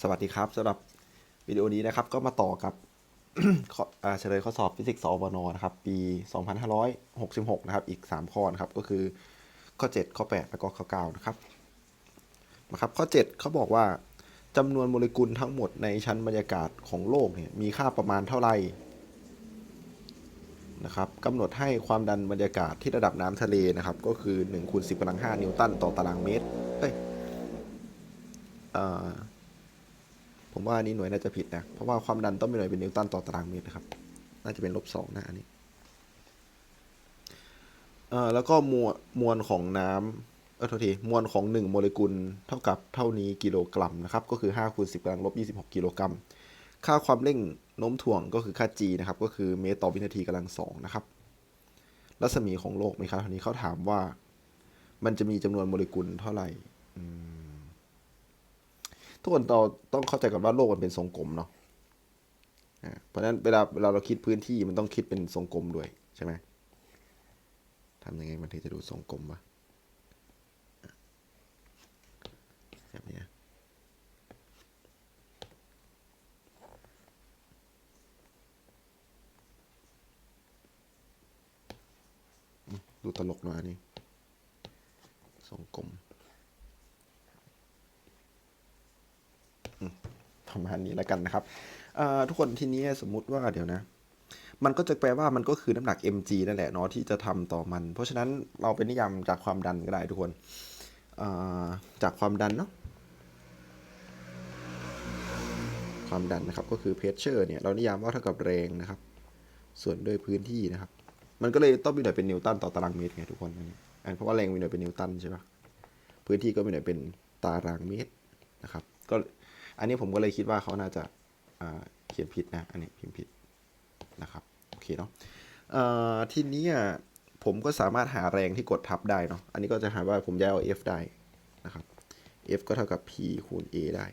สวัสดีครับสำหรับวิดีโอนี้นะครับ ก็มาต่อกับเฉลยข้อสอบฟิสิกส์สอบนนะครับ ปี 2566 นะครับ อีก 3 ข้อนะครับ ก็คือข้อ 7 ข้อ 8 แล้วก็ข้อ 9 นะครับนะครับข้อ 7 เขาบอกว่าจำนวนโมเลกุลทั้งหมดในชั้นบรรยากาศของโลกเนี่ยมีค่าประมาณเท่าไหร่นะครับกำหนดให้ความดันบรรยากาศที่ระดับน้ำทะเลนะครับ ก็คือ1คูณ10กำลัง5นิวตันต่อตารางเมตรเอ้ยอ่า ผมว่าอันนี้หน่วยน่าจะผิดนะ เพราะว่าความดันต้องเป็นหน่วยเป็นนิวตันต่อตารางเมตรนะครับ น่าจะเป็นลบสองนะอันนี้เอ่อแล้วก็มวลมวลของน้ำเออโทษทีมวลของ 1 โมเลกุลเท่ากับเท่านี้กิโลกรัมนะครับ ก็คือ5คูณ10กำลังลบ26กิโลกรัม ค่าความเร่งโน้มถ่วงก็คือค่า g นะครับ ก็คือเมตรต่อวินาทีกำลังสองนะครับ รัศมีของโลกมีค่าเท่านี้เขาถามว่า มันจะมีจำนวนโมเลกุลเท่าไหร่อืม ทุกคนเราต้องเข้าใจก่อนว่าโลกมันเป็นทรงกลมเนาะเพราะฉะนั้นเวลาเวลาเราคิดพื้นที่มันต้องคิดเป็นทรงกลมด้วยใช่ไหมทำยังไงมันถึงจะดูทรงกลมวะแบบนี้ดูตลกหน่อยนนี้ทรงกลม ประมาณนี้แล้วกันนะครับทุกคนทีนี้สมมุติว่าเดี๋ยวนะ มันก็จะแปลว่ามันก็คือน้ำหนัก mg นั่นแหละเนาะที่จะทำต่อมัน เพราะฉะนั้นเราเป็นนิยามจากความดันก็ได้ทุกคนจากความดันเนาะความดันนะครับก็คือ pressure เนี่ยเรานิยามว่าเท่ากับแรงนะครับ ส่วนด้วยพื้นที่นะครับ มันก็เลยต้องมีหน่วยเป็นนิวตันต่อตารางเมตรไงทุกคนอันนี้อันเพราะว่าแรงมีหน่วยเป็นนิวตันใช่ปะพื้นที่ก็มีหน่วยเป็นตารางเมตรนะครับ ก็ อันนี้ผมก็เลยคิดว่าเขาน่าจะอ่าเขียนผิดนะ อันนี้พิมพ์ผิดนะครับ โอเคเนาะทีนี้ผมก็สามารถหาแรงที่กดทับได้เนาะ อันนี้ก็จะหาว่าผมย้ายเอา F ได้นะครับ F ก็เท่ากับ P คูณ A ได้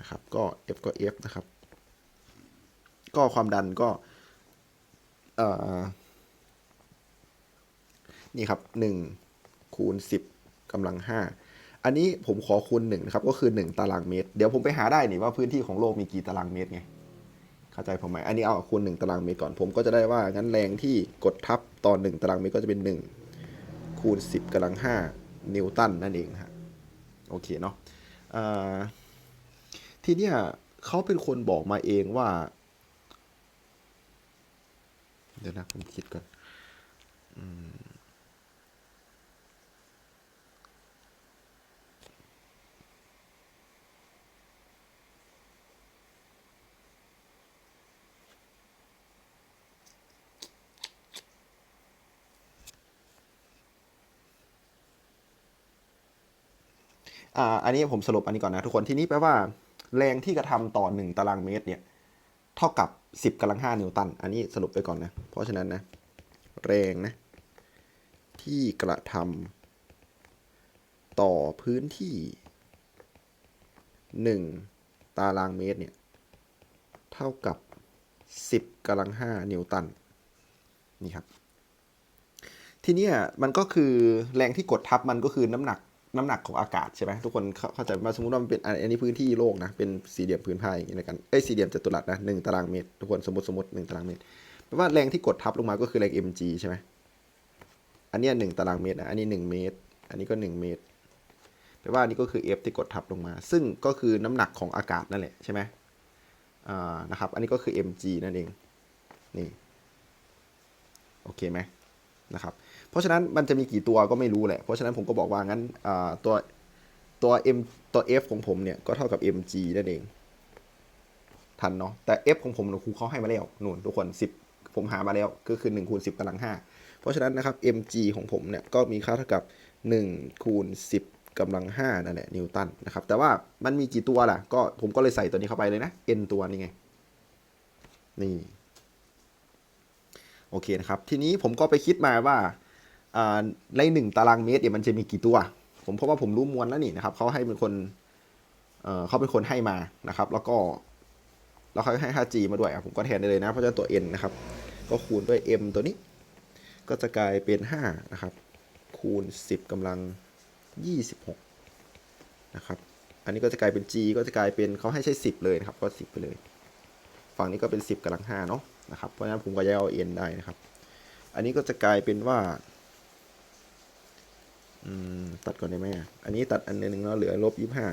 นะครับ ก็ F ก็ F นะครับ ก็ความดันก็นี่ครับ1คูณ10กำลัง5 อันนี้ผมขอคูณ1นะครับก็คือ 1 ตารางเมตร เดี๋ยวผมไปหาได้นี่ว่าพื้นที่ของโลกมีกี่ตารางเมตรไงเข้าใจผมไหมอันนี้เอาคูณ1ตารางเมตรก่อนผมก็จะได้ว่างั้นแรงที่กดทับต่อ1ตารางเมตรก็จะเป็น 1 คูณ 10กำลัง 5 นิวตันนั่นเองฮะโอเคเนาะทีเนี้ยเขาเป็นคนบอกมาเองว่า เดี๋ยวนะผมคิดก่อนอ่าอันนี้ผมสรุปอันนี้ก่อนนะทุกคนทีนี้แปลว่าแรงที่กระทำต่อ 1 ตารางเมตรเนี่ยเท่ากับ 10กำลัง5นิวตัน อันนี้สรุปไปก่อนนะ เพราะฉะนั้นนะ แรงนะ ที่กระทำต่อพื้นที่ 1 ตารางเมตรเนี่ยเท่ากับ 10กำลัง5นิวตันนี่ครับ ทีนี้มันก็คือแรงที่กดทับมันก็คือน้ำหนัก น้ำหนักของอากาศใช่ไหมทุกคนเข้าใจมาสมมติว่ามันเป็นอันนี้พื้นที่โลกนะเป็นสี่เหลี่ยมพื้นผ้าอย่างนี้แล้วกันเอ้ยสี่เหลี่ยมจัตุรัสนะหนึ่งตารางเมตรทุกคนสมมติสมมติหนึ่งตารางเมตรแปลว่าแรงที่กดทับลงมาก็คือแรง mg ใช่ไหมอันนี้หนึ่งตารางเมตรนะอันนี้หนึ่งเมตร อันนี้ก็หนึ่งเมตรแปลว่าอันนี้ก็คือ f ที่กดทับลงมา ซึ่งก็คือน้ำหนักของอากาศนั่นแหละใช่ไหมอ่านะครับอันนี้ก็คือ mg นั่นเองนี่โอเคไหม นะครับ เพราะฉะนั้นมันจะมีกี่ตัวก็ไม่รู้แหละ เพราะฉะนั้นผมก็บอกว่างั้นตัวตัว m ตัว f ของผมเนี่ยก็เท่ากับ mg นั่นเอง ทันเนาะ แต่ f ของผมเนี่ยครูเขาให้มาแล้วนู่นทุกคน 10 ผมหามาแล้วก็คือ1คูณ10กำลัง5เพราะฉะนั้นนะครับ mg ของผมเนี่ยก็มีค่าเท่ากับ1คูณ10กำลัง5นั่นแหละนิวตันนะครับ แต่ว่ามันมีกี่ตัวล่ะ ก็ผมก็เลยใส่ตัวนี้เข้าไปเลยนะ n ตัวนี่ไง นี่ โอเคนะครับ ทีนี้ผมก็ไปคิดมาว่าในหนึ่งตารางเมตรเนี่ยมันจะมีกี่ตัว ผมเพราะว่าผมรู้มวลแล้วนี่นะครับเขาให้เป็นคนเเขาเป็นคนให้มานะครับ แล้วก็แล้วเขาให้ 5G มาด้วยผมก็แทนได้เลยนะ เพราะฉะนั้นตัว n นะครับ ก็คูณด้วย m ตัวนี้ ก็จะกลายเป็น 5 นะครับ คูณ 10กำลัง 26 นะครับ อันนี้ก็จะกลายเป็น g ก็จะกลายเป็นเขาให้ใช้ 10 เลยนะครับ ก็ 10 ไปเลย ฝั่งนี้ก็เป็น 10กำลัง5เนาะ นะครับ เพราะฉะนั้นผมก็ย้ายเอา n ได้นะครับ อันนี้ก็จะกลายเป็นว่าตัดก่อนได้ไหมอันนี้ตัดอันนึงแล้วเหลือลบยี่ห้า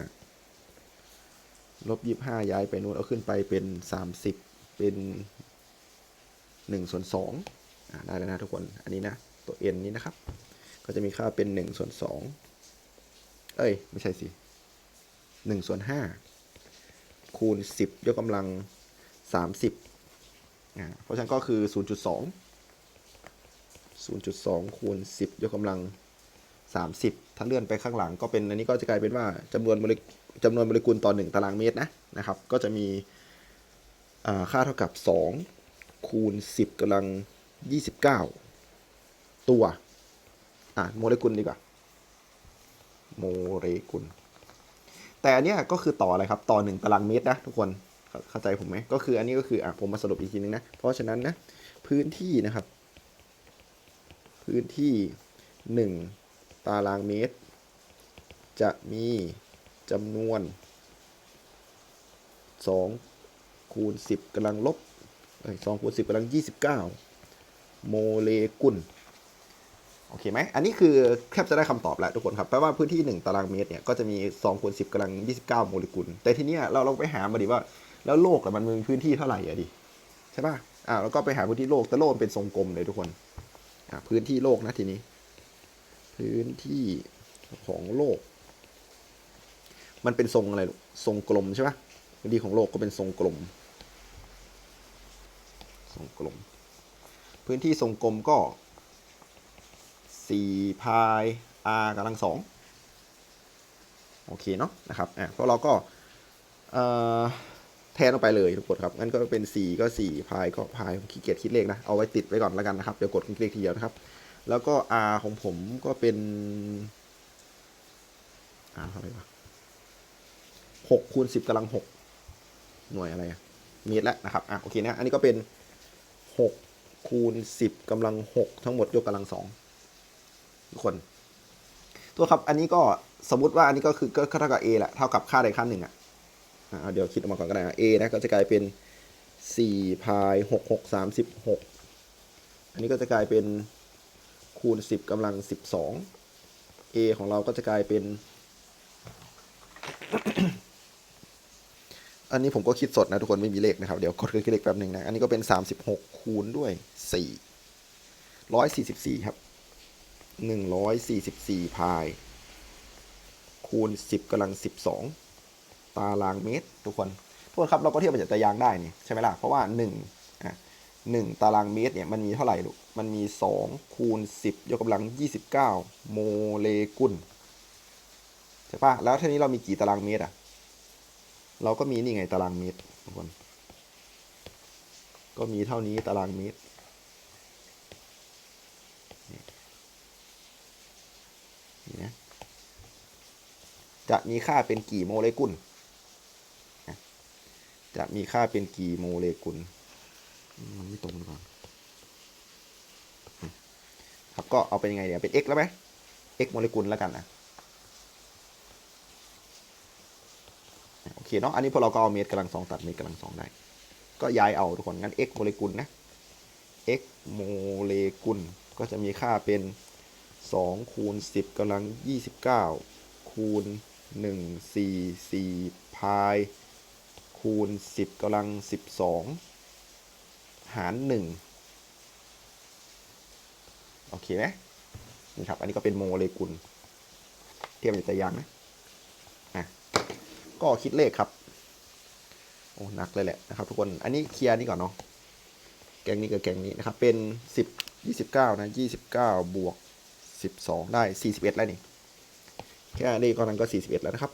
ลบยี่ห้าย้ายไปนู้นเอาขึ้นไปเป็นสามสิบเป็นหนึ่งส่วนสองได้แล้วนะทุกคน อันนี้นะ ตัว n นี้นะครับ ก็จะมีค่าเป็นหนึ่งส่วนสองเอ้ย ไม่ใช่สิหนึ่งส่วนห้าคูณสิบยกกำลังสามสิบ เพราะฉะนั้นก็คือศูนย์จุดสอง0.2 คูณ 10 ยกกำลัง 30 ถ้าเลื่อนไปข้างหลังก็เป็น อันนี้ก็จะกลายเป็นว่าจำนวนโมเลกุจำนวนโมเลกุลต่อ 1 ตารางเมตรนะนะครับ ก็จะมีค่าเท่ากับ 2 คูณ 10กำลัง 29 ตัว อะโมเลกุลดีกว่า โมเลกุล แต่อันนี้ก็คือต่ออะไรครับ ต่อ 1 ตารางเมตรนะทุกคน เข้าใจผมไหมก็คืออันนี้ก็คืออะผมมาสรุปอีกทีนึงนะ เพราะฉะนั้นนะพื้นที่นะครับ พื้นที่ 1 ตารางเมตร จะมีจำนวน 2 คูณ 10กำลังลบเอ้ย2คูณ10กำลัง29โมเลกุลโอเคไหม อันนี้คือแทบจะได้คำตอบแล้วทุกคนครับ แปลว่าพื้นที่ 1 ตารางเมตรเนี่ย ก็จะมี2คูณ10กำลัง 29 โมเลกุล แต่ทีเนี้ยเราเราไปหามาดิว่า แล้วโลกอะมันมีพื้นที่เท่าไหร่อะดิใช่ป่ะอ่าแล้วก็ไปหาพื้นที่โลกแต่โลกมันเป็นทรงกลมเลยทุกคนอะพื้นที่โลกนะทีนี้ พื้นที่ของโลก มันเป็นทรงอะไรลูกทรงกลมใช่ปะพื้นที่ของโลกก็เป็นทรงกลม ทรงกลม พื้นที่ทรงกลมก็สี่พาย r กำลังสองโอเคเนาะนะครับอะเพราะเราก็เอ่อ แทนออกไปเลยทุกคนครับงั้นก็เป็น 4 ก็ 4 พายก็พายขี้เกียจคิดเลขนะ เอาไว้ติดไว้ก่อนแล้วกันนะครับ เดี๋ยวกดคลิกเลขทีเดียวนะครับ แล้วก็ r ของผมก็เป็น r เท่าไหร่วะ6คูณ10กำลัง6หน่วยอะไรเมตรแล้วนะครับอะโอเคนะอันนี้ก็เป็น6คูณ10กำลัง6ทั้งหมดยกกำลัง2ทุกคนตัวครับอันนี้ก็สมมติว่าอันนี้ก็คือก็เท่ากับ a แหละเท่ากับค่าใดค่าหนึ่งอะ เดี๋ยวคิดออกมาก่อนก็ได้นะ a นะก็จะกลายเป็น4พาย6 6 36 อันนี้ก็จะกลายเป็นคูณ 10กำลัง 12 a ของเราก็จะกลายเป็น อันนี้ผมก็คิดสดนะทุกคนไม่มีเลขนะครับ เดี๋ยวกดเครื่องคิดเลขแป๊บหนึ่งนะ อันนี้ก็เป็น 36 คูณด้วย 4 144 ครับ 144 พาย คูณ 10กำลัง 12 ตารางเมตร ทุกคนทุกคนครับเราก็เทียบมาจากตารางได้นี่ใช่ไหมล่ะ เพราะว่า1อะ1ตารางเมตรเนี่ยมันมีเท่าไหร่ลูก มันมี 2 คูณ 10 ยกกำลัง 29 โมเลกุลใช่ปะแล้วทีนี้เรามีกี่ตารางเมตรอะ เราก็มีนี่ไงตารางเมตรทุกคน ก็มีเท่านี้ตารางเมตรจะมีค่าเป็นกี่โมเลกุล มีค่าเป็นกี่โมเลกุล มันไม่ตรงหรือเปล่าครับก็เอาเป็นยังไงเนี่ยวเป็น x แล้วไหม x โมเลกุลแล้วกันนะโอเคเนาะอันนี้พอเราก็เอาเมตรกำลังสองตัดเมตรกำลังสองได้ ก็ย้ายเอาทุกคนงั้น x โมเลกุลนะ x โมเลกุลก็จะมีค่าเป็น2คูณ10กำลัง 29 คูณ1 4 4พาย คูณ 10กำลัง 12 หาร 1 โอเคไหมนี่ครับ อันนี้ก็เป็นโมเลกุล เทียบกับตะยางนะอะก็คิดเลขครับ โอ้หนักเลยแหละนะครับทุกคน อันนี้เคลียร์นี่ก่อนเนาะ แกงนี้กับแกงนี้นะครับ เป็น 10 29 นะ 29 บวก 12 ได้ 41 แล้วนี่ แค่นี้ก็นั้นก็ 41 แล้วนะครับ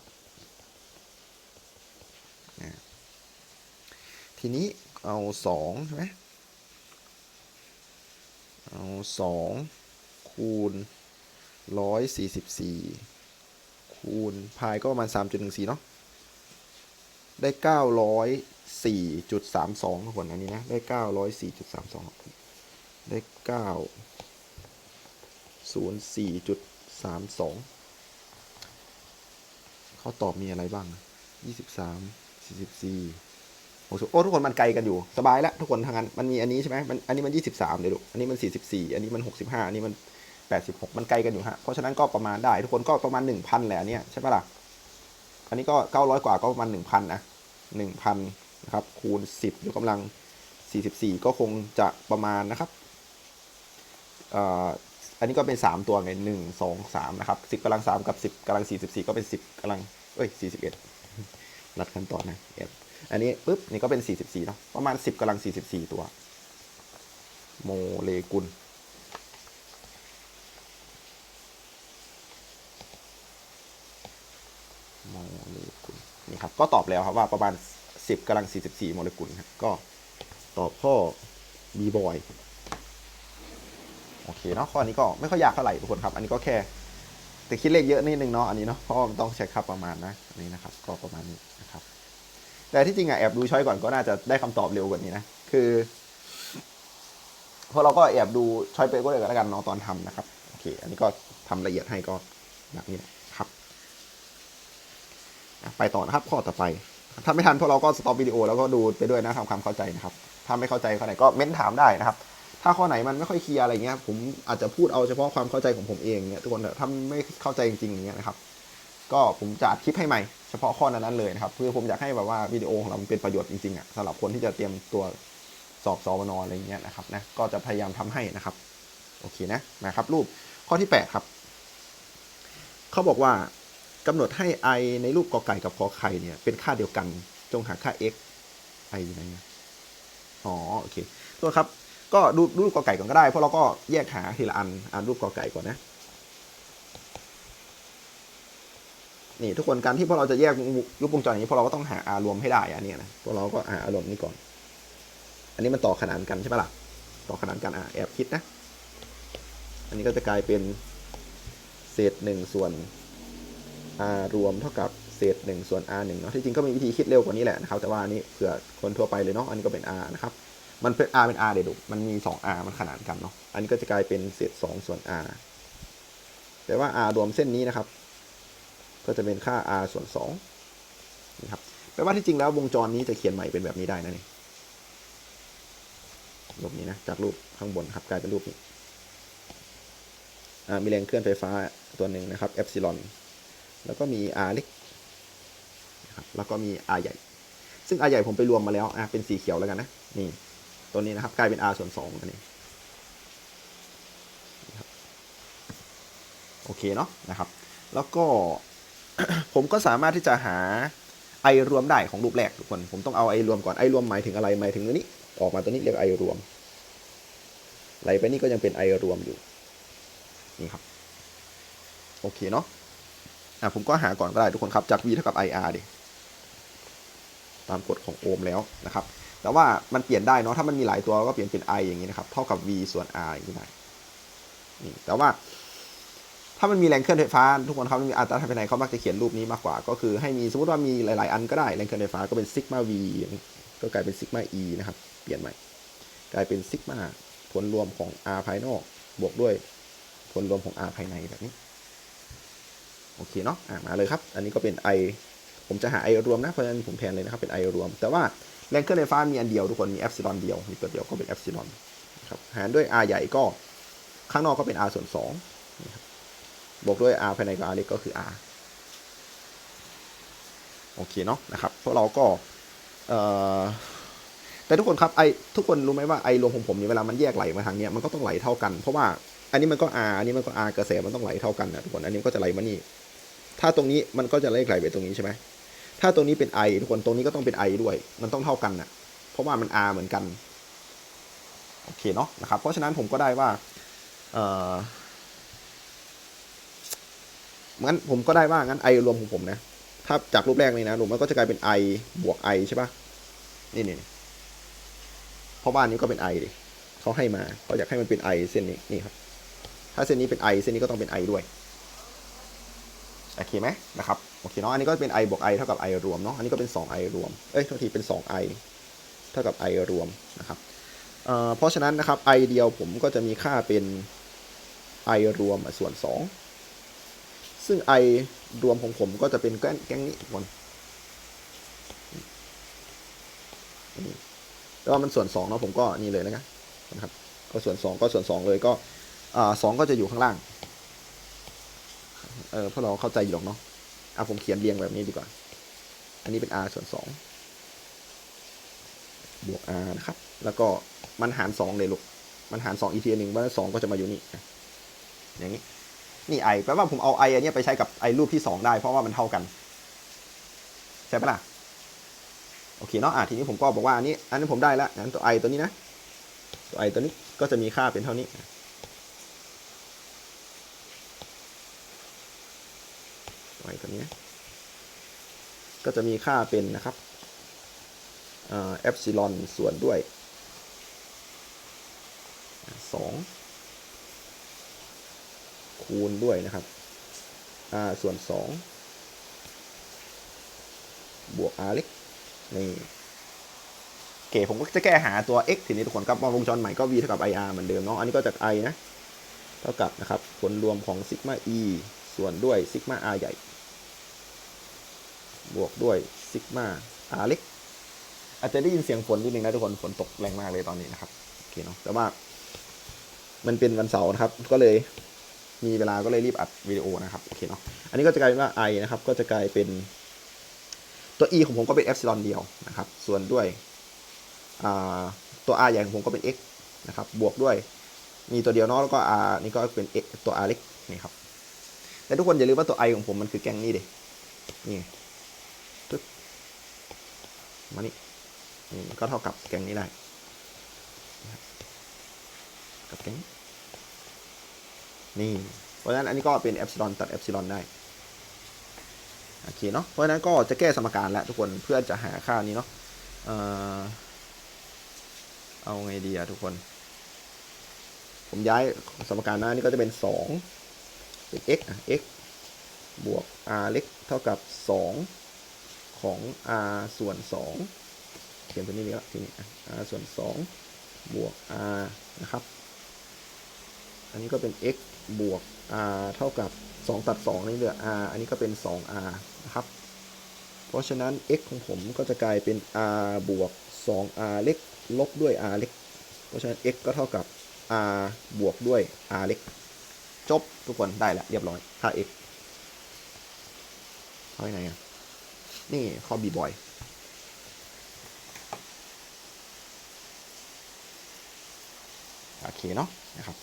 ทีนี้ เอาสองใช่ไหมเอาสองคูณร้อยสี่สิบสี่คูณพายก็ประมาณสามจุดหนึ่งสี่เนาะได้เก้าร้อยสี่จุดสามสองทุกคนอันนี้นะ ได้เก้าร้อยสี่จุดสามสองได้เก้าศูนย์สี่จุดสามสองข้อตอบมีอะไรบ้างยี่สิบสามสี่สิบสี่ โอ้โอ้ทุกคนมันไกลกันอยู่สบายแล้วทุกคนทางนั้นมันมีอันนี้ใช่ไหมมันอันนี้มันยี่สิบสามเดี๋ยวดูอันนี้มันสี่สิบสี่อันนี้มันหกสิบห้าอันนี้มันแปดสิบหกมันไกลกันอยู่ฮะเพราะฉะนั้นก็ประมาณได้ทุกคนก็ประมาณหนึ่งพันแหละเนี่ยใช่ปะล่ะอันนี้ก็เก้าร้อยกว่าก็ประมาณหนึ่งพันนะหนึ่งพันนะครับคูณสิบยกกำลังสี่สิบสี่ก็คงจะประมาณนะครับอันนี้ก็เป็นสามตัวไงหนึ่งสองสามนะครับสิบกำลังสามกับสิบกำลังสี่สิบสี่ก็เป็นสิบกำลังเอ้ยสี่สิบเอ็ดรัดขั้นตอนนะเอันนี้ปุ๊บนี่ก็เป็นสี่สิบสี่เนาะประมาณสิบกำลังสี่สิบสี่ตัว โมเลกุล โมเลกุลนี่ครับ ก็ตอบแล้วครับว่าประมาณ 10กำลัง 44 โมเลกุลครับก็ตอบข้อ B boy โอเคเนาะข้อนี้ก็ไม่ค่อยยากเท่าไหร่ทุกคนครับ อันนี้ก็แค่แต่คิดเลขเยอะนิดนึงเนาะอันนี้เนาะเพราะมันต้องใช้ค่าประมาณนะอันนี้นะครับ ก็ประมาณนี้นะครับ แต่ที่จริงอะแอบดูช้อยก่อนก็น่าจะได้คำตอบเร็วกว่านี้นะ คือเพราะเราก็แอบดูช้อยไปก็เลยกันแล้วกันเนาะตอนทำนะครับโอเค อันนี้ก็ทำละเอียดให้ก็แบบนี้นะครับ ไปต่อนะครับข้อต่อไป ถ้าไม่ทันพวกเราก็สต็อปวิดีโอแล้วก็ดูไปด้วยนะทำความเข้าใจนะครับถ้าไม่เข้าใจข้อไหนก็เม้นถามได้นะครับ ถ้าข้อไหนมันไม่ค่อยเคลียร์อะไรเงี้ย ผมอาจจะพูดเอาเฉพาะความเข้าใจของผมเองเนี่ยทุกคนถ้าไม่เข้าใจจริงๆอย่างเงี้ยนะครับ ก็ผมจะอัดคลิปให้ใหม่ เฉพาะข้อนั้นๆเลยนะครับเพื่อผมอยากให้แบบว่าวิดีโอของเราเป็นประโยชน์จริงๆอะสำหรับคนที่จะเตรียมตัวสอบสวนออะไรเงี้ยนะครับนะก็จะพยายามทำให้นะครับโอเคนะนะครับรูปข้อที่แปดครับเขาบอกว่ากำหนดให้ i ในรูปกอไก่กับขอไข่เนี่ยเป็นค่าเดียวกันจงหาค่า x i อยู่ไหนเนี่ยอ๋อโอเคตัวครับก็ดูดูรูปกอไก่ก่อนก็ได้เพราะเราก็แยกหาทีละอันอ่านรูปกอไก่ก่อนนะ นี่ทุกคนการที่พวกเราจะแยกรูปวงจรอย่างนี้พวกเราก็ต้องหา r รวมให้ได้อันเนี้ยนะพวกเราก็หา r รวมนี้ก่อน อันนี้มันต่อขนานกันใช่ไหมล่ะต่อขนานกันอะแอบคิดนะ อันนี้ก็จะกลายเป็นเศษหนึ่งส่วน r รวมเท่ากับเศษ1ส่วน r 1เนาะที่จริงก็มีวิธีคิดเร็วกว่านี้แหละนะครับแต่ว่าอันนี้เผื่อคนทั่วไปเลยเนาะอันนี้ก็เป็น r นะครับมันเป็น r เป็น r เดี๋ยวดูมันมี 2r มันขนานกันเนาะอันนี้ก็จะกลายเป็นเศษ2ส่วน r แต่ว่า r รวมเส้นนี้นะครับ ก็จะเป็นค่า r ส่วน2นี่ครับแปลว่าที่จริงแล้ววงจรนี้จะเขียนใหม่เป็นแบบนี้ได้นะนี่รูปนี้นะจากรูปข้างบนครับกลายเป็นรูปนี้มีแรงเคลื่อนไฟฟ้าตัวหนึ่งนะครับเอฟซิลอนแล้วก็มี R เล็กนะครับแล้วก็มี R ใหญ่ ซึ่ง R ใหญ่ผมไปรวมมาแล้วอะเป็นสีเขียวแล้วกันนะนี่ตัวนี้นะครับกลายเป็น R ส่วนสองอันนี้โอเคเนาะนะครับ แล้วก็ ผมก็สามารถที่จะหา I รวมได้ของรูปแรกทุกคน ผมต้องเอา I รวมก่อน I รวมหมายถึงอะไรหมายถึงตัวนี้ ออกมาตัวนี้เรียก I รวมไหลไปนี่ก็ยังเป็น I รวมอยู่นี่ครับโอเคเนาะอะผมก็หาก่อนก็ได้ทุกคนครับจาก v เท่ากับ ir ดิตามกฎของโอห์มแล้วนะครับ แต่ว่ามันเปลี่ยนได้เนาะถ้ามันมีหลายตัวก็เปลี่ยนเป็น i อย่างนี้นะครับ เท่ากับ v ส่วน r อย่างนี้ได้นี่แต่ว่า ถ้ามันมีแรงเคลื่อนไฟฟ้าทุกคนครับมีอัตราทางภายในเขามักจะเขียนรูปนี้มากกว่า ก็คือให้มีสมมติว่ามีหลาย ๆ อันก็ได้แรงเคลื่อนไฟฟ้าก็เป็นซิกมา v ก็กลายเป็นซิกมา e นะครับ เปลี่ยนใหม่ กลายเป็นซิกมาผลรวมของ r ภายนอก บวกด้วยผลรวมของ r ภายในแบบนี้โอเคเนาะอะมาเลยครับ อันนี้ก็เป็น i ผมจะหา i รวมนะเพราะฉะนั้นผมแทนเลยนะครับเป็น i รวม แต่ว่าแรงเคลื่อนไฟฟ้ามีอันเดียวทุกคนมีเอฟซิลอนเดียวมีตัวเดียวก็เป็นเอฟซิลอนครับหารด้วย r ใหญ่ก็ข้างนอกก็เป็น r ส่วน2 บวกด้วย r ภายในกับ r เล็กก็คือ r โอเคเนาะนะครับพวกเราก็แต่ทุกคนครับไอทุกคนรู้ไหมว่าไอรวมของผมเนี่ยเวลามันแยกไหลมาทางเนี้ยมันก็ต้องไหลเท่ากันเพราะว่าอันนี้มันก็ R อันนี้มันก็ R กระแสมันต้องไหลเท่ากันนะทุกคนอันนี้ก็จะไหลมานี่ถ้าตรงนี้มันก็จะไหลไหลไปตรงนี้ใช่ไหมถ้าตรงนี้เป็น I ทุกคนตรงนี้ก็ต้องเป็น I ด้วย มันต้องเท่ากันนะเพราะว่ามัน R เหมือนกันโอเคเนาะนะครับเพราะฉะนั้นผมก็ได้ว่าเอ่อ งั้นผมก็ได้ว่างั้น I รวมของผมนะ ถ้าจากรูปแรกนี่นะรวมมันก็จะกลายเป็น I บวก I ใช่ปะนี่นี่เพราะว่านนี้ก็เป็น I ดิเขาให้มาเขาอยากให้มันเป็น I เส้นนี้นี่ครับ ถ้าเส้นนี้เป็น i เส้นนี้ก็ต้องเป็น i ด้วยโอเคไหมนะครับโอเคเนาะอันนี้ก็เป็น i บวก i เท่ากับ i รวมเนาะอันนี้ก็เป็น 2i รวมเอ้ยโทษทีเป็น 2i เท่ากับ i รวมนะครับเเพราะฉะนั้นนะครับ i เดียวผมก็จะมีค่าเป็น i รวมส่วน 2 ซึ่ง i รวมของผมก็จะเป็นแก๊งแก๊งนี้ทุกคนแต่ว่ามันส่วน2เนาะผมก็นี่เลยแล้วกันนะครับ ก็ส่วน 2 ก็ส่วน 2 เลยก็อ่าสองก็จะอยู่ข้างล่าง เออพราะเราเข้าใจอยู่หรอกเนาะอะผมเขียนเรียงแบบนี้ดีกว่า อันนี้เป็น r ส่วน 2 บวก r นะครับ แล้วก็มันหาร 2 เลยลูก มันหาร 2 อีกทีหนึ่งว่า2ก็จะมาอยู่นี่ อย่างนี้ นี่ i แปลว่าผมเอา i อันนี้ไปใช้กับ i รูปที่ 2 ได้ เพราะว่ามันเท่ากัน ใช่ปะล่ะโอเคเนาะอะทีนี้ผมก็บอกว่าอันนี้ อันนี้ผมได้แล้วงั้นตัว i ตัวนี้นะ ตัว i ตัวนี้ก็จะมีค่าเป็นเท่านี้ตัว i ตัวนี้ ก็จะมีค่าเป็นนะครับเอ่อเอฟซิลอนส่วนด้วยสอง คูณด้วยนะครับ r ส่วนสองบวก r เล็กนี่โอเคผมก็จะแก้หาตัว x ทีนี้ทุกคนครับมองวงจรใหม่ก็ v เท่ากับ ir เหมือนเดิมเนาะอันนี้ก็จาก i นะเท่ากับนะครับผลรวมของซิกมา e ส่วนด้วยซิกมา r ใหญ่ บวกด้วยซิกมา r เล็กอาจจะได้ยินเสียงฝนนิดนึงนะทุกคนฝนตกแรงมากเลยตอนนี้นะครับโอเคเนาะแต่ว่ามันเป็นวันเสาร์นะครับก็เลย มีเวลาก็เลยรีบอัดวิดีโอนะครับโอเคเนาะอันนี้ก็จะกลายเป็นว่า i นะครับก็จะกลายเป็นตัว e ของผมก็เป็น epsilon เดียวนะครับส่วนด้วยตัว r ใหญ่ของผมก็เป็น x นะครับบวกด้วยมีตัวเดียวเนาะแล้วก็ r นี่ก็เป็น x ตัว r เล็กนี่ครับแต่ทุกคนอย่าลืมว่าตัว i ของผมมันคือแกงนี่เด็นี่ปึ๊บมานี่นี่ก็เท่ากับแกงนี้ได้กับแกงนี้ นี่ เพราะฉะนั้นอันนี้ก็เป็นเอ p ซิลอนตัดเอ p ซิลอนได้ โอเคเนาะ เพราะฉะนั้นก็จะแก้สมการแล้วทุกคนเพื่อจะหาค่านี้เนาะเออเอาไงดีอะทุกคน ผมย้ายสมการหน้านี่ก็จะเป็น2เป็น x อะ x บวก r เล็กเท่ากับ 2 ของ r ส่วน 2 เขียนตัวนี้เลยละทีนี้อะ r ส่วน 2 บวก r นะครับ อันนี้ก็เป็น x บวก r เท่ากับ 2 ตัด 2 นี่เหลือ r อันนี้ก็เป็น 2r นะครับ เพราะฉะนั้น x ของผมก็จะกลายเป็น r บวก 2r เล็กลบด้วย r เล็ก เพราะฉะนั้น x ก็เท่ากับ r บวกด้วย r เล็ก จบทุกคนได้แล้วเรียบร้อยค่า x เข้าไปไหนอะ นี่ข้อ b บ่อยโอเคเนาะนะครับ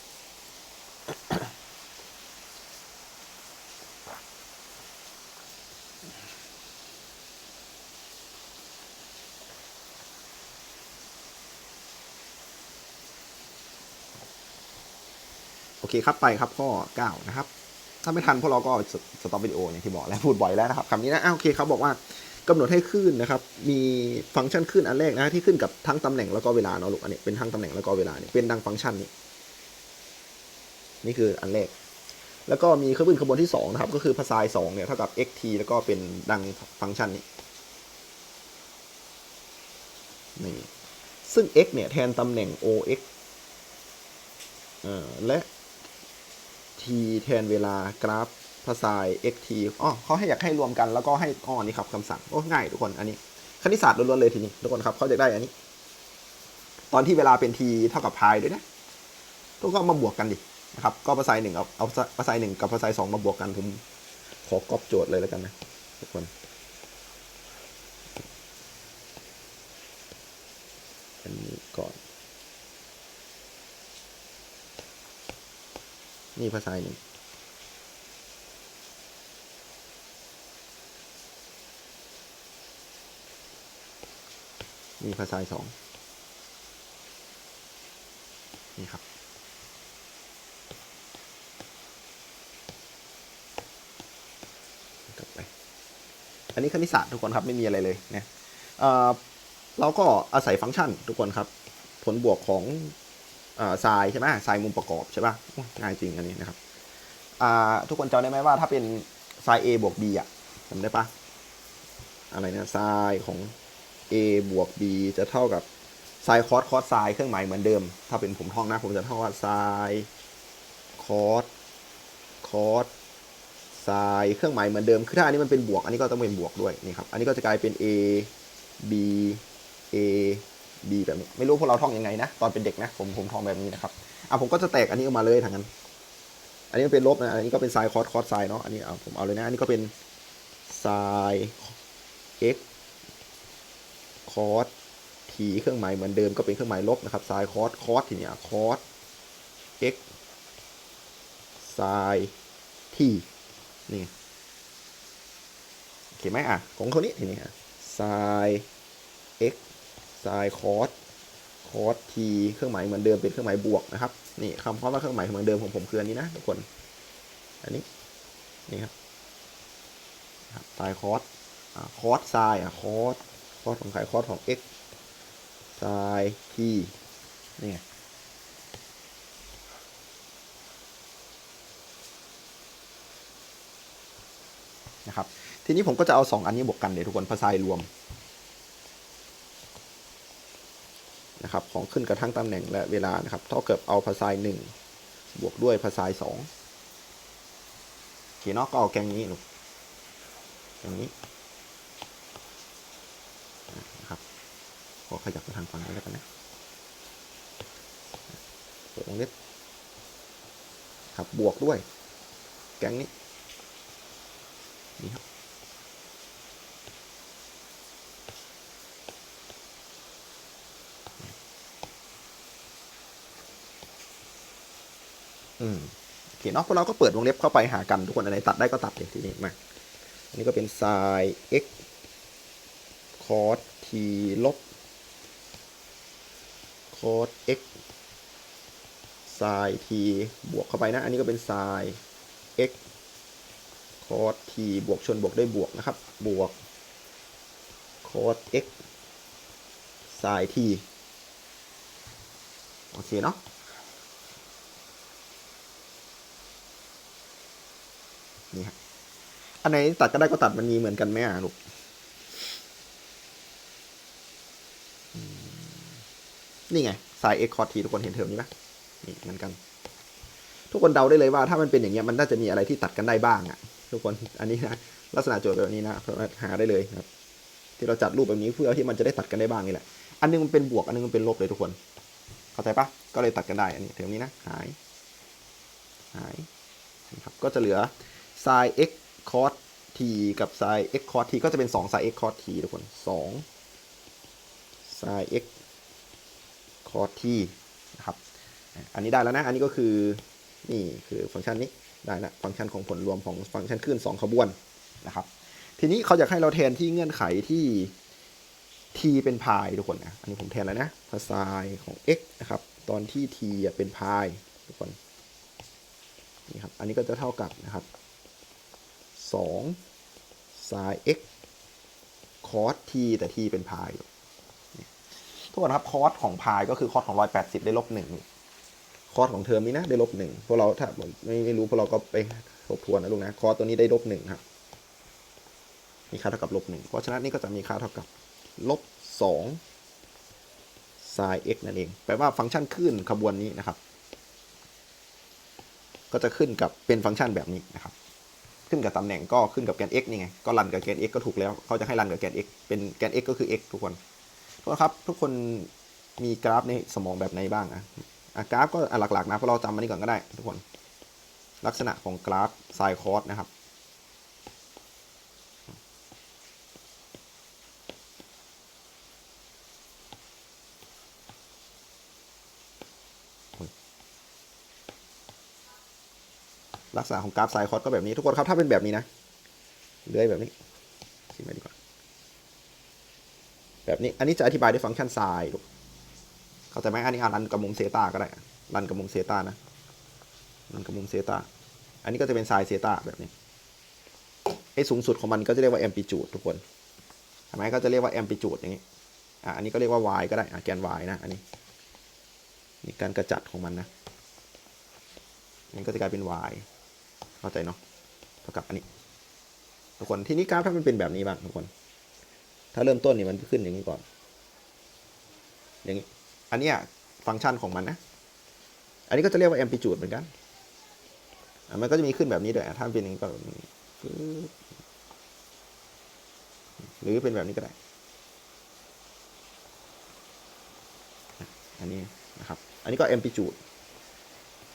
โอเคครับไปครับข้อ9นะครับ ถ้าไม่ทันพวกเราก็สต็อปวิดีโออย่างที่บอกแล้วพูดบ่อยแล้วนะครับคำนี้นะอ้าโอเคเขาบอกว่ากำหนดให้คลื่นนะครับ มีฟังก์ชันคลื่นอันแรกนะที่ขึ้นกับทั้งตำแหน่งแล้วก็เวลาเนาะลูกอันนี้เป็นทั้งตำแหน่งแล้วก็เวลาเนี่ยเป็นดังฟังก์ชันนี้ นี่คืออันแรก แล้วก็มีขบวนขบวนที่2นะครับก็คือภาษาสองเนี่ยเท่ากับ xt แล้วก็เป็นดังฟังก์ชันนี้นี่ซึ่ง x เนี่ยแทนตำแหน่ง ox อ่าและ t แทนเวลากราฟภาษา xt อ๋อเขาให้อยากให้รวมกันแล้วก็ให้อ๋อนี่ครับคำสั่งโอ้ง่ายทุกคนอันนี้คณิตศาสตร์ล้วนๆเลยทีนี้ทุกคนครับเขาจะได้อันนี้ ตอนที่เวลาเป็น t เท่ากับ pi ด้วยนะทุกคนมาบวกกันดิ นะครับก็ภาษาหนึ่งเอาเอาภาษาหนึ่งกับภาษาสองมาบวกกันผมขอก๊อปโจทย์เลยแล้วกันนะทุกคนอันนี้ก่อน นี่ภาษาหนึ่งนี่ภาษาสองนี่ครับไป อั นนี้คณิตศาสตร์ทุกคนครับไม่มีอะไรเลยนะเอ่อเราก็อาศัยฟังก์ชันทุกคนครับ ผลบวกของทรายใช่ไหมทรายมุมประกอบใช่ป่ะง่ายจริงอันนี้นะครับทุกคนจำได้ไหมว่าถ้าเป็นทราย a บวก b อะจำได้ปะอะไรนะทรายของ a บวก b จะเท่ากับทรายคอสคอสทรายเครื่องหมายเหมือนเดิม ถ้าเป็นผมท่องนะผมจะเท่องว่าทรายคอสคอส ไซน์เครื่องหมายเหมือนเดิมคือถ้าอันนี้มันเป็นบวก อันนี้ก็ต้องเป็นบวกด้วยนี่ครับอันนี้ก็จะกลายเป็น a b a b แบบนี้ไม่รู้พวกเราท่องยังไงนะตอนเป็นเด็กนะผมผมท่องแบบนี้นะครับอะผมก็จะแตกอันนี้ออกมาเลยทางนั้น อันนี้เป็นลบนะอันนี้ก็เป็นไซน์คอสคอสไซน์เนาะอันนี้เอาผมเอาเลยนะอันนี้ก็เป็นไซน์ x คอส t เครื่องหมายเหมือนเดิมก็เป็นเครื่องหมายลบนะครับไซน์คอสคอสทีเนี้ยคอส x ไซน์ t นี่โอเคไหมอะ ของคนนี้ทีนี้อะไซน์ x ไซน์คอสคอส t เครื่องหมายเหมือนเดิมเป็นเครื่องหมายบวกนะครับ นี่คำคำว่าเครื่องหมายเหมือนเดิมของผมคืออันนี้นะทุกคน อันนี้ นี่ครับไซคอสอ่าคอสไซอะคอสคอสของใครคอสของ x ไซน์ t นี่ไง นะครับ ทีนี้ผมก็จะเอา 2 อันนี้บวกกันเดี๋ยวทุกคนภาษารวมนะครับของขึ้นกระทั่งตำแหน่งและเวลานะครับเท่ากับเอาภาษาหนึ่งบวกด้วยภาษาสองขียนนอกก็เอาแกงนี้ลูกแกงนี้นะครับก็ขยับไปทางฝั่งนี้แล้วกันนะเปิดวงเล็บครับบวกด้วย แกงนี้ นี่ครับอืมโอเคเนาะพวกเราก็เปิดวงเล็บเข้าไปหากันทุกคนอันไหนตัดได้ก็ตัดเลยทีนี้มาอันนี้ก็เป็น sin x cos t ลบ cos x sin t บวกเข้าไปนะ อันนี้ก็เป็น sin x cos t บวกชนบวกด้วยบวกนะครับ บวก cos x sin t โอเคเนาะนี่ครับอันไหนตัดก็ได้ก็ตัดมันมีเหมือนกันไหมอะลูกนี่ไง sin x cos t ทุกคนเห็นเทอมนี้ปะนี่เหมือนกัน ทุกคนเดาได้เลยว่าถ้ามันเป็นอย่างเงี้ยมันน่าจะมีอะไรที่ตัดกันได้บ้างอะ ทุกคนอันนี้นะลักษณะโจทย์แบบนี้นะหาได้เลยครับ ที่เราจัดรูปแบบนี้เพื่อที่มันจะได้ตัดกันได้บ้างนี่แหละ อันนึงมันเป็นบวกอันนึงมันเป็นลบเลยทุกคน เข้าใจปะก็เลยตัดกันได้ อันนี้เทอมนี้นะหายหายนะครับก็จะเหลือ sin x cos t กับ sin x cos t ก็จะเป็น2 sin x cos t ทุกคน2 sin x cos t นะครับอันนี้ได้แล้วนะ อันนี้ก็คือ นี่คือฟังก์ชันนี้ ได้ละฟังก์ชันของผลรวมของฟังก์ชันขึ้น2ขบวนนะครับ ทีนี้เขาอยากให้เราแทนที่เงื่อนไขที่ t เป็นพายทุกคนนะ อันนี้ผมแทนแล้วนะภาษาของ x นะครับ ตอนที่ t เป็นพายทุกคน นี่ครับ อันนี้ก็จะเท่ากับนะครับ2 sin x cos t แต่ t เป็นพายทุกคนครับ cos ของพายก็คือ cos ของ 180 ได้ลบหนึ่ คอสของเทอมนี้นะได้ลบหนึ่งพวกเราถ้าไม่ไม่รู้พวกเราก็ไปทบทวนนะลูกนะคอสตัวนี้ได้ลบหนึ่งครับมีค่าเท่ากับลบหนึ่งเพราะฉะนั้นนี่ก็จะมีค่าเท่ากับลบสอง sin x นั่นเองแปลว่าฟังก์ชันขึ้นขบวนนี้นะครับ ก็จะขึ้นกับเป็นฟังก์ชันแบบนี้นะครับ ขึ้นกับตำแหน่งก็ขึ้นกับแกน x นี่ไงก็รันกับแกน x ก็ถูกแล้วเขาจะให้รันกับแกน x เป็นแกน x ก็คือ x ทุกคนทุกคนครับ ทุกคนมีกราฟในสมองแบบไหนบ้างอะ กราฟก็หลักๆนะเพวกเราจำมันนี้ก่อนก็ได้ทุกคน ลักษณะของกราฟไซคอสนะครับลักษณะของกราฟไซคอสก็แบบนี้ทุกคนครับถ้าเป็นแบบนี้นะเลื่อยแบบนี้คิดมาดีกว่าแบบนี้อันนี้จะอธิบายด้วยฟังก์ชันไซน์ เข้าใจไหมอันนี้อ่านรันกับมุมเซตาก็ได้รันกับมุมเซตานะรันกับมุมเซตาอันนี้ก็จะเป็นไซน์เซตาแบบนี้ไอ้สูงสุดของมันก็จะเรียกว่าแอมพลิจูดทุกคนทำไมก็จะเรียกว่าแอมพลิจูดอย่างนี้อะอันนี้ก็เรียกว่า y ก็ได้อะแกน y นะอันนี้นี่การกระจัดของมันนะอันนี้ก็จะกลายเป็น y เข้าใจเนาะเท่ากับอันนี้ ทุกคนทีนี้กราฟถ้ามันเป็นแบบนี้บ้างทุกคน ถ้าเริ่มต้นนี่มันขึ้นอย่างนี้ก่อน อย่างนี้ อันนี้ฟังก์ชันของมันนะ อันนี้ก็จะเรียกว่า amplitude เหมือนกัน มันก็จะมีขึ้นแบบนี้ด้วยถ้าเป็นอย่างนี้ก็แบบนี้หรือเป็นแบบนี้ก็ได้ อันนี้นะครับ อันนี้ก็ amplitude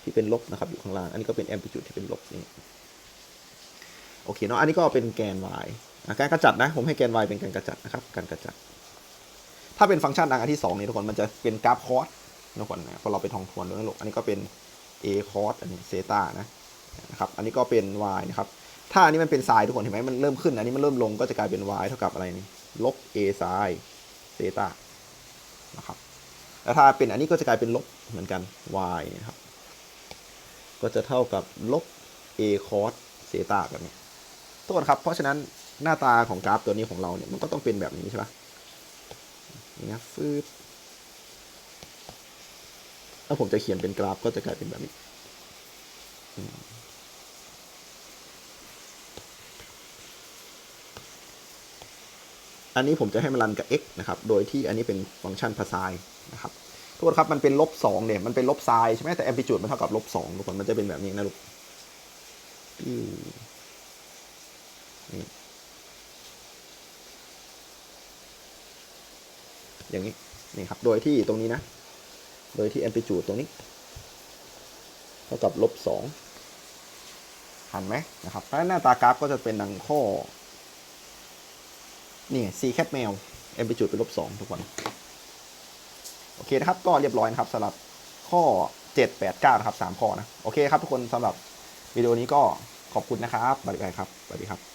ที่เป็นลบนะครับอยู่ข้างล่าง อันนี้ก็เป็น amplitude ที่เป็นลบนี่โอเคเนาะ อันนี้ก็เป็นแกน y การกระจัดนะ ผมให้แกน y เป็นการกระจัดนะครับ การกระจัด ถ้าเป็นฟังก์ชันดังอันที่สองนี่ทุกคนมันจะเป็นกราฟคอร์สทุกคนนะพอเราไปท่องทวนดูนะลูกอันนี้ก็เป็น a คอร์สอันนี้เซตานะนะครับอันนี้ก็เป็น y นะครับถ้าอันนี้มันเป็นไซน์ทุกคนเห็นไหมมันเริ่มขึ้น อันนี้มันเริ่มลงก็จะกลายเป็น y เท่ากับอะไรนี่ลบ a ไซน์เซตานะครับแล้วถ้าเป็นอันนี้ก็จะกลายเป็นลบเหมือนกัน y นะครับก็จะเท่ากับลบ a cos เซตาแบบนี้ทุกคนครับ เพราะฉะนั้นหน้าตาของกราฟตัวนี้ของเราเนี่ยมันก็ต้องเป็นแบบนี้ใช่ปะ นี่นะฟืบถ้าผมจะเขียนเป็นกราฟก็จะกลายเป็นแบบนี้อันนี้ผมจะให้มันรันกับ x นะครับ โดยที่อันนี้เป็นฟังก์ชันภาษานะครับ ทุกคนครับ มันเป็นลบสองเนี่ย มันเป็นลบไซน์ใช่ไหมแต่แอมพลิจูดมันเท่ากับลบสองทุกคน มันจะเป็นแบบนี้นะลูกนี่ อย่างนี้นี่ครับ โดยที่ตรงนี้นะ โดยที่แอมพลิจูดตรงนี้ เท่ากับลบสองหันไหมนะครับเพราะฉะนั้นหน้าตากราฟก็จะเป็นดังข้อ นี่ c cat mail แอมพลิจูดเป็นลบสองทุกคน โอเคนะครับ ก็เรียบร้อยนะครับสำหรับข้อ 7 8 9 นะครับ 3 ข้อนะ โอเคครับทุกคนสำหรับวิดีโอนี้ก็ขอบคุณนะครับบ๊ายบายครับสวัสดีครับ